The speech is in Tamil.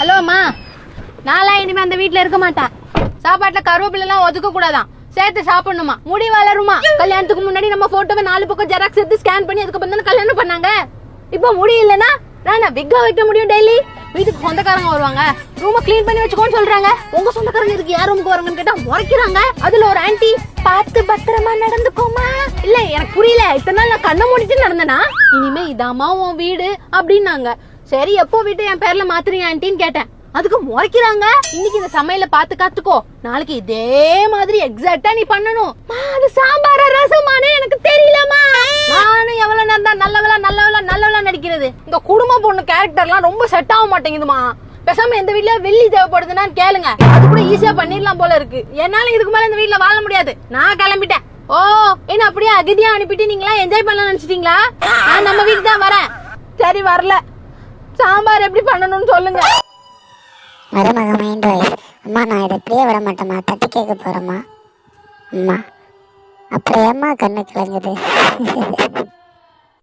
ஹலோ அம்மா. நான்லாம் இனிமே அந்த வீட்டுல இருக்க மாட்டேன். சாப்பாட்டுல கருவேப்பிலை எல்லாம் ஒதுக்க கூடாதான். சேர்த்து சாப்பிடணுமா? முடி வளருமா? கல்யாணத்துக்கு முன்னாடி நம்ம போட்டோவை நாலு பக்கம் ஜெராக்ஸ் எடுத்து ஸ்கேன் பண்ணி அதுக்கப்புறம் தானே கல்யாணம் பண்ணாங்க? இப்போ முடி இல்லைன்னா நான் விக்கா வைக்க முடியும் டெய்லி வீட்டுக்கு சொந்தக்காரங்க வருவாங்க. ரூம க்ளீன் பண்ணி வச்சுக்கோன்னு சொல்றாங்க. உங்க சொந்தக்காரங்க இதுக்கு யார் ரூமுக்கு வராங்கன்னு கேட்டா முறைக்கிறாங்க அதுல ஒரு ஆன்டி பார்த்து பத்திரமா நடந்துக்கோமா இல்ல எனக்கு புரியல. இத்தனை நாள் நான் கண்ணை மூடிட்டு நடந்தேனா? இனிமே இதாம்மா உன் வீடு அப்படின்னாங்க. சரி எப்போ வீட்டு என் பேர்ல மாத்துறீங்க ஆன்ட்டின்னு கேட்டேன். அதுக்கு முறைக்கிறாங்க. இன்னைக்கு இந்த சமையல பார்த்து கத்துக்கோ. நாளைக்கு இதே மாதிரி எக்ஸாக்டா நீ பண்ணணும். அது சாம்பார் ரசமானே எனக்கு தெரியலமா நானும் எவ்வளவு நேரம் தான் நல்லவளா நல்லவளா நல்லவளா நடிக்கிறது. இந்த குடும்ப பொண்ணு கேரக்டர்லாம் ரொம்ப செட் ஆக மாட்டேங்குதுமா பேசாம எந்த வீட்ல வெள்ளி தேவைப்படுதுன்னா கேளுங்க. அது கூட ஈஸியா பண்ணிடலாம் போல இருக்கு. என்னால இதுக்கு மேல இந்த வீட்ல வாழ முடியாது. நான் கிளம்பிட்டேன். ஓ என்ன அப்படியே அகதியா அனுப்பிட்டு நீங்களா என்ஜாய் பண்ணலாம் நினைச்சிட்டீங்களா? நான் நம்ம வீட்டுக்கு தான் வரேன். சரி வரல. சாம்பார் எப்படி பண்ணணும்னு சொல்லுங்க. மருமக மைண்ட் வாய்ஸ் அம்மா நான் இதை இப்படியே விட மாட்டேம்மா. தட்டி கேட்க போகிறேம்மா அம்மா அப்புறம் ஏம்மா கண்ணு கலங்குது